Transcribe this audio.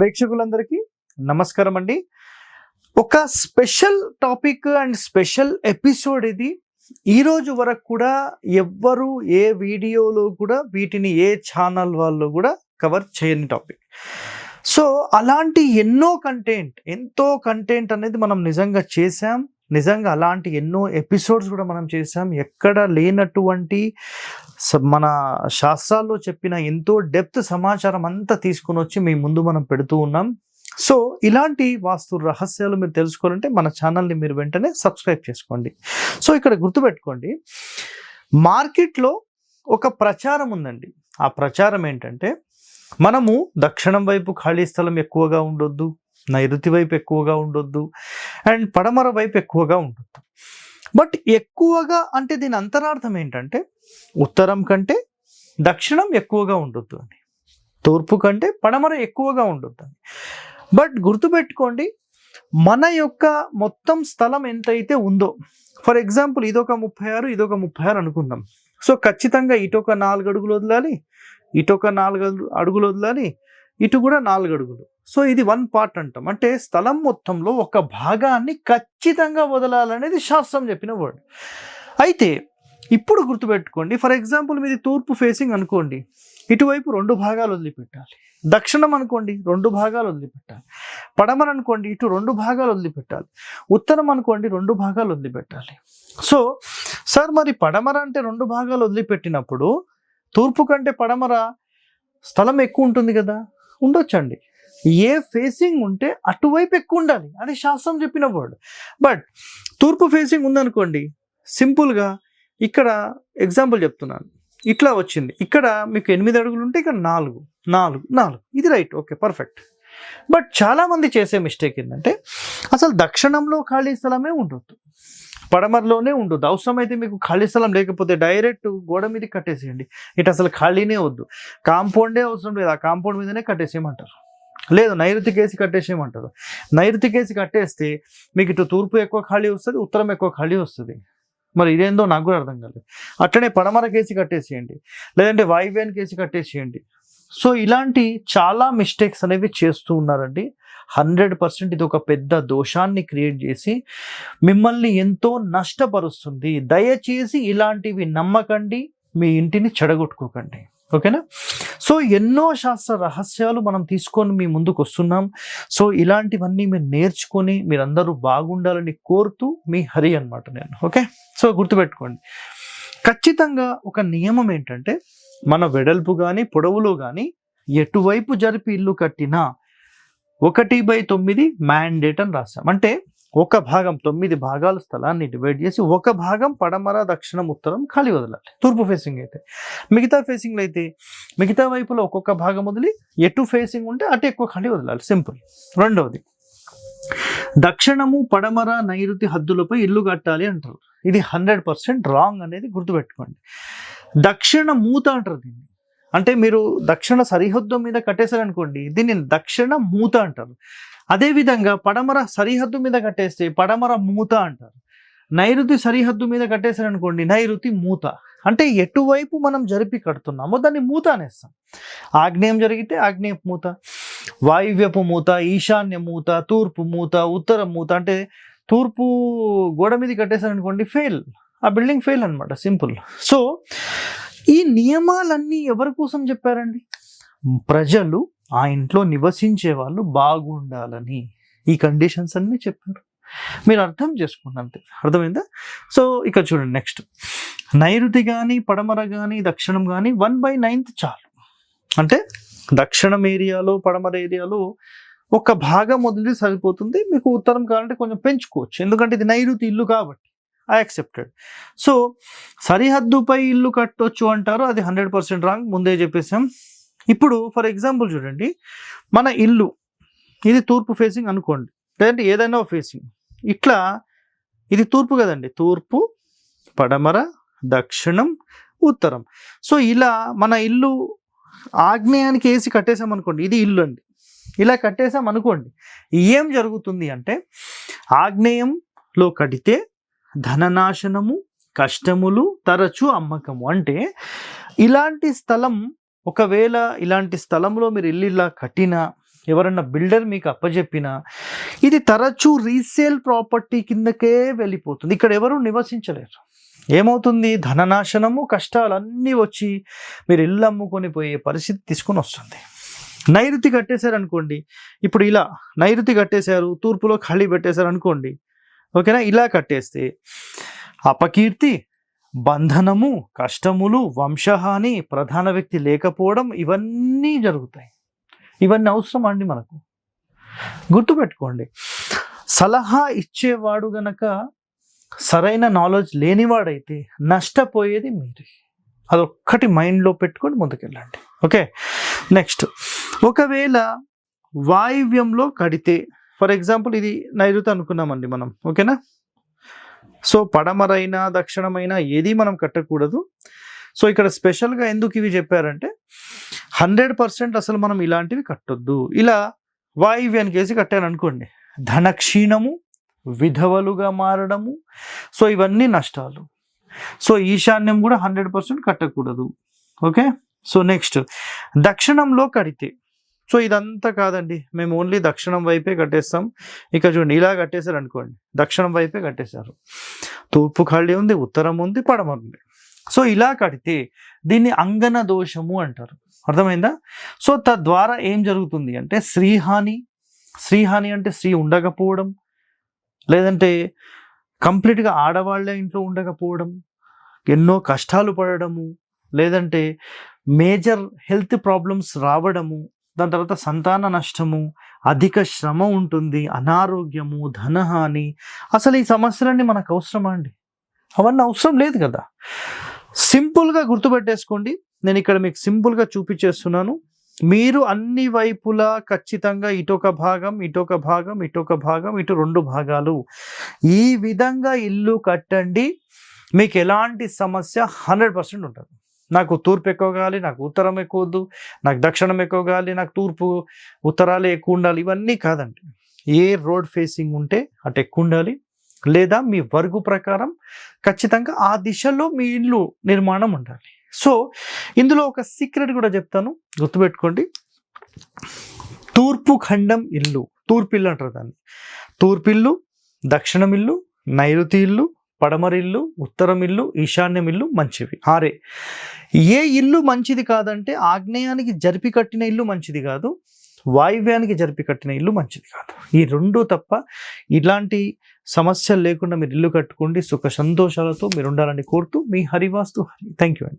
ప్రేక్షకులందరికీ నమస్కారం అండి ఒక special topic and special episode ఇది. ఈరోజు వరకు కూడా ఎవ్వరు ఏ వీడియోలో కూడా వీటిని ఏ ఛానల్ వాళ్ళు కూడా కవర్ చేయని టాపిక్. సో అలాంటి ఎన్నో కంటెంట్ ఎంతో కంటెంట్ అనేది మనం నిజంగా చేసాం నిజంగా అలాంటి ఎన్నో ఎపిసోడ్స్ కూడా మనం చేసాం ఎక్కడ లేనటువంటి మన శాస్త్రాల్లో చెప్పిన ఎంతో డెప్త్ సమాచారం అంతా తీసుకుని వచ్చి మీ ముందు మనం పెడుతూ ఉన్నాం. సో ఇలాంటి వాస్తు రహస్యాలు మీరు తెలుసుకోవాలంటే మన ఛానల్ని మీరు వెంటనే సబ్స్క్రైబ్ చేసుకోండి. సో ఇక్కడ గుర్తుపెట్టుకోండి. మార్కెట్లో ఒక ప్రచారం ఉందండి. ఆ ప్రచారం ఏంటంటే మనము దక్షిణం వైపు ఖాళీ స్థలం ఎక్కువగా ఉండొద్దు. నైరుతి వైపు ఎక్కువగా ఉండొద్దు. అండ్ పడమర వైపు ఎక్కువగా ఉండొద్దు. బట్ ఎక్కువగా అంటే దీని అంతరార్థం ఏంటంటే ఉత్తరం కంటే దక్షిణం ఎక్కువగా ఉండొద్దు అని. తూర్పు కంటే పడమర ఎక్కువగా ఉండొద్దు అని. బట్ గుర్తుపెట్టుకోండి మన యొక్క మొత్తం స్థలం ఎంతైతే ఉందో ఫర్ ఎగ్జాంపుల్ ఇదొక ముప్పై ఆరు ఇదొక ముప్పై ఆరు అనుకుందాం. సో ఖచ్చితంగా ఇటొక నాలుగు అడుగులు వదలాలి ఇటొక నాలుగు అడుగులు వదలాలి ఇటు కూడా నాలుగు అడుగులు. సో ఇది వన్ పార్ట్ అంటాం. అంటే స్థలం మొత్తంలో ఒక భాగాన్ని ఖచ్చితంగా వదలాలనేది శాస్త్రం చెప్పిన వర్డ్ అయితే ఇప్పుడు గుర్తుపెట్టుకోండి ఫర్ ఎగ్జాంపుల్ మీది తూర్పు ఫేసింగ్ అనుకోండి ఇటువైపు రెండు భాగాలు వదిలిపెట్టాలి. దక్షిణం అనుకోండి రెండు భాగాలు వదిలిపెట్టాలి. పడమర అనుకోండి ఇటు రెండు భాగాలు వదిలిపెట్టాలి. ఉత్తరం అనుకోండి రెండు భాగాలు వదిలిపెట్టాలి. సో సార్ మరి పడమర అంటే రెండు భాగాలు వదిలిపెట్టినప్పుడు తూర్పు కంటే పడమర స్థలం ఎక్కువ ఉంటుంది కదా? ఉండొచ్చండి. ఏ ఫేసింగ్ ఉంటే అటువైపు ఎక్కువ ఉండాలి. అని శాస్త్రం చెప్పిన వర్డ్ బట్ తూర్పు ఫేసింగ్ ఉందనుకోండి సింపుల్గా ఇక్కడ ఎగ్జాంపుల్ చెప్తున్నాను. ఇట్లా వచ్చింది. ఇక్కడ మీకు ఎనిమిది అడుగులు ఉంటే ఇక్కడ నాలుగు. నాలుగు నాలుగు. ఇది రైట్ ఓకే పర్ఫెక్ట్ బట్ చాలామంది చేసే మిస్టేక్ ఏంటంటే అసలు దక్షిణంలో ఖాళీ స్థలమే ఉండొద్దు. పడమరలోనే ఉండొద్దు. అవసరమైతే మీకు ఖాళీ స్థలం లేకపోతే డైరెక్ట్ గోడ మీద కట్టేసేయండి. ఇటు అసలు ఖాళీనే వద్దు. కాంపౌండే అవసరం లేదు. ఆ కాంపౌండ్ మీదనే కట్టేసేయమంటారు. లేదు నైరుతి కేసి కట్టేసేయమంటారు నైరుతి కేసి కట్టేస్తే మీకు ఇటు తూర్పు ఎక్కువ ఖాళీ వస్తుంది ఉత్తరం ఎక్కువ ఖాళీ వస్తుంది. మరి ఇదేందో నాకు కూడా అర్థం కాలేదు. అట్లనే పడమర కేసి కట్టేసేయండి లేదంటే వాయువ్యాన్ని కేసి కట్టేసేయండి. సో ఇలాంటి చాలా మిస్టేక్స్ అనేవి చేస్తూ ఉన్నారండి. హండ్రెడ్ పర్సెంట్ ఇది ఒక పెద్ద దోషాన్ని క్రియేట్ చేసి మిమ్మల్ని ఎంతో నష్టపరుస్తుంది. దయచేసి ఇలాంటివి నమ్మకండి మీ ఇంటిని చెడగొట్టుకోకండి. ఓకేనా? సో ఎన్నో శాస్త్ర రహస్యాలు మనం తీసుకొని మీ ముందుకు వస్తున్నాం. సో ఇలాంటివన్నీ మీరు నేర్చుకొని మీరందరూ బాగుండాలని కోరుతూ మీ హరి అన్నమాట నేను. ఓకే? సో గుర్తుపెట్టుకోండి. ఖచ్చితంగా ఒక నియమం ఏంటంటే మన వెడల్పు కానీ పొడవులో కానీ ఎటువైపు జరిపి ఇల్లు కట్టినా ఒకటి బై తొమ్మిది మ్యాండేట్ అని రాస్తాం అంటే ఒక భాగం తొమ్మిది భాగాలు స్థలాన్ని డివైడ్ చేసి ఒక భాగం పడమర దక్షిణం ఉత్తరం ఖాళీ వదలాలి. తూర్పు ఫేసింగ్ అయితే. మిగతా ఫేసింగ్లో అయితే మిగతా వైపులో ఒక్కొక్క భాగం వదిలి ఎటు ఫేసింగ్ ఉంటే అటు ఎక్కువ ఖాళీ వదలాలి. సింపుల్. రెండవది దక్షిణము పడమర నైరుతి హద్దులపై ఇల్లు కట్టాలి అంటారు. ఇది హండ్రెడ్ పర్సెంట్ రాంగ్ అనేది గుర్తుపెట్టుకోండి. దక్షిణ మూత అంటారు దీన్ని. అంటే మీరు దక్షిణ సరిహద్దు మీద కట్టేశారనుకోండి దీన్ని దక్షిణ మూత అంటారు. అదేవిధంగా పడమర సరిహద్దు మీద కట్టేస్తే పడమర మూత అంటారు. నైరుతి సరిహద్దు మీద కట్టేశారనుకోండి నైరుతి మూత. అంటే ఎటువైపు మనం జరిపి కడుతున్నామో దాన్ని మూత అనేస్తాం. ఆగ్నేయం జరిగితే ఆగ్నేయ మూత వాయువ్యపు మూత ఈశాన్య మూత తూర్పు మూత ఉత్తర మూత అంటే తూర్పు గోడ మీద కట్టేశారనుకోండి ఫెయిల్ ఆ బిల్డింగ్ ఫెయిల్ అనమాట సింపుల్ సో ఈ నియమాలన్నీ ఎవరి కోసం చెప్పారండి? ప్రజలు ఆ ఇంట్లో నివసించే వాళ్ళు బాగుండాలని ఈ కండిషన్స్ అన్నీ చెప్పారు. మీరు అర్థం చేసుకోండి అంతే. అర్థమైందా? సో ఇక్కడ చూడండి నెక్స్ట్ నైరుతి కానీ పడమర కానీ దక్షిణం కానీ వన్ బై నైన్త్ చాలు. అంటే దక్షిణం ఏరియాలో పడమర ఏరియాలో ఒక భాగం వదిలి సరిపోతుంది. మీకు ఉత్తరం కావాలంటే కొంచెం పెంచుకోవచ్చు. ఎందుకంటే ఇది నైరుతి ఇల్లు కాబట్టి. ఐ యాక్సెప్టెడ్ సో సరిహద్దుపై ఇల్లు కట్టొచ్చు అంటారు. అది హండ్రెడ్ పర్సెంట్ రాంగ్ ముందే చెప్పేసాం ఇప్పుడు ఫర్ ఎగ్జాంపుల్ చూడండి మన ఇల్లు ఇది తూర్పు ఫేసింగ్ అనుకోండి. లేదంటే ఏదైనా ఫేసింగ్ ఇట్లా ఇది తూర్పు కదండి. తూర్పు పడమర దక్షిణం ఉత్తరం. సో ఇలా మన ఇల్లు ఆగ్నేయానికి వేసి కట్టేసాం అనుకోండి ఇది ఇల్లు అండి. ఇలా కట్టేసాం అనుకోండి ఏం జరుగుతుంది అంటే ఆగ్నేయంలో కడితే ధననాశనము కష్టములు తరచు అమ్మకము. అంటే ఇలాంటి స్థలం ఒకవేళ ఇలాంటి స్థలంలో మీరు ఇల్లు ఇలా కట్టినా ఎవరన్నా బిల్డర్ మీకు అప్పజెప్పినా ఇది తరచూ రీసేల్ ప్రాపర్టీ కిందకే వెళ్ళిపోతుంది. ఇక్కడ ఎవరు నివసించలేరు. ఏమవుతుంది? ధననాశనము కష్టాలు అన్నీ వచ్చి మీరు ఇల్లు అమ్ముకొని పోయే పరిస్థితి తీసుకొని వస్తుంది. నైరుతి కట్టేశారు అనుకోండి ఇప్పుడు ఇలా నైరుతి కట్టేశారు తూర్పులో ఖాళీ పెట్టేశారు అనుకోండి ఓకేనా? ఇలా కట్టేస్తే అపకీర్తి బంధనము కష్టములు వంశహాని ప్రధాన వ్యక్తి లేకపోవడం ఇవన్నీ జరుగుతాయి. ఇవన్నీ అవసరం అండి మనకు? గుర్తుపెట్టుకోండి. సలహా ఇచ్చేవాడు గనక సరైన నాలెడ్జ్ లేనివాడైతే నష్టపోయేది మీరే. అదొక్కటి మైండ్లో పెట్టుకొని ముందుకెళ్ళండి. ఓకే? నెక్స్ట్. ఒకవేళ వాయువ్యంలో కడితే ఫర్ ఎగ్జాంపుల్ ఇది నైరుతి అనుకున్నామండి మనం. ఓకేనా? సో పడమరైన దక్షిణమైనా ఏది మనం కట్టకూడదు. సో ఇక్కడ స్పెషల్గా ఎందుకు ఇవి చెప్పారంటే హండ్రెడ్ పర్సెంట్ అసలు మనం ఇలాంటివి కట్టొద్దు. ఇలా వాయువ్యానికి వేసి కట్టాను అనుకోండి. ధనక్షీణము విధవలుగా మారడము సో ఇవన్నీ నష్టాలు. సో ఈశాన్యం కూడా హండ్రెడ్ పర్సెంట్ కట్టకూడదు. ఓకే? సో నెక్స్ట్ దక్షిణంలో కడితే సో ఇదంతా కాదండి. మేము ఓన్లీ దక్షిణం వైపే కట్టేస్తాం. ఇక చూడండి ఇలా కట్టేశారు అనుకోండి. దక్షిణం వైపే కట్టేశారు. తూర్పు ఖాళీ ఉంది ఉత్తరం ఉంది పడమ ఉంది. సో ఇలా కడితే దీన్ని అంగన దోషము అంటారు. అర్థమైందా? సో తద్వారా ఏం జరుగుతుంది అంటే శ్రీహాని శ్రీహాని అంటే స్త్రీ ఉండకపోవడం లేదంటే కంప్లీట్గా ఆడవాళ్ళే ఇంట్లో ఉండకపోవడం ఎన్నో కష్టాలు పడడము లేదంటే మేజర్ హెల్త్ ప్రాబ్లమ్స్ రావడము దాని తర్వాత సంతాన నష్టము అధిక శ్రమ ఉంటుంది అనారోగ్యము ధనహాని. అసలు ఈ సమస్యలన్నీ మనకు అవసరమా అండి? అవన్నీ అవసరం లేదు కదా. సింపుల్గా గుర్తుపెట్టేసుకోండి. నేను ఇక్కడ మీకు సింపుల్గా చూపించేస్తున్నాను. మీరు అన్ని వైపులా ఖచ్చితంగా ఇటొక భాగం ఇటొక భాగం ఇటొక భాగం ఇటు రెండు భాగాలు. ఈ విధంగా ఇల్లు కట్టండి. మీకు ఎలాంటి సమస్య హండ్రెడ్ పర్సెంట్ ఉంటుంది. నాకు తూర్పు ఎక్కువ కావాలి నాకు ఉత్తరం ఎక్కువ వద్దు నాకు దక్షిణం ఎక్కువ కావాలి నాకు తూర్పు ఉత్తరాలు ఎక్కువ ఉండాలి ఇవన్నీ కాదండి. ఏ రోడ్ ఫేసింగ్ ఉంటే అటు ఎక్కువ ఉండాలి లేదా మీ వర్గు ప్రకారం ఖచ్చితంగా ఆ దిశలో మీ ఇల్లు నిర్మాణం ఉండాలి. సో ఇందులో ఒక సీక్రెట్ కూడా చెప్తాను గుర్తుపెట్టుకోండి. తూర్పు ఖండం ఇల్లు తూర్పు ఇల్లు అంటారు దాన్ని. తూర్పిల్లు దక్షిణం ఇల్లు నైరుతి ఇల్లు పడమరిల్లు ఉత్తరం ఇల్లు ఈశాన్యం ఇల్లు మంచివి ఆరే. ఏ ఇల్లు మంచిది కాదంటే ఆగ్నేయానికి జరిపి కట్టిన ఇల్లు మంచిది కాదు వాయువ్యానికి జరిపి కట్టిన ఇల్లు మంచిది కాదు. ఈ రెండు తప్ప ఇలాంటి సమస్యలు లేకుండా మీరు ఇల్లు కట్టుకోండి సుఖ సంతోషాలతో మీరు ఉండాలని కోరుతూ మీ హరివాస్తు హరి. థ్యాంక్ యూ అండి.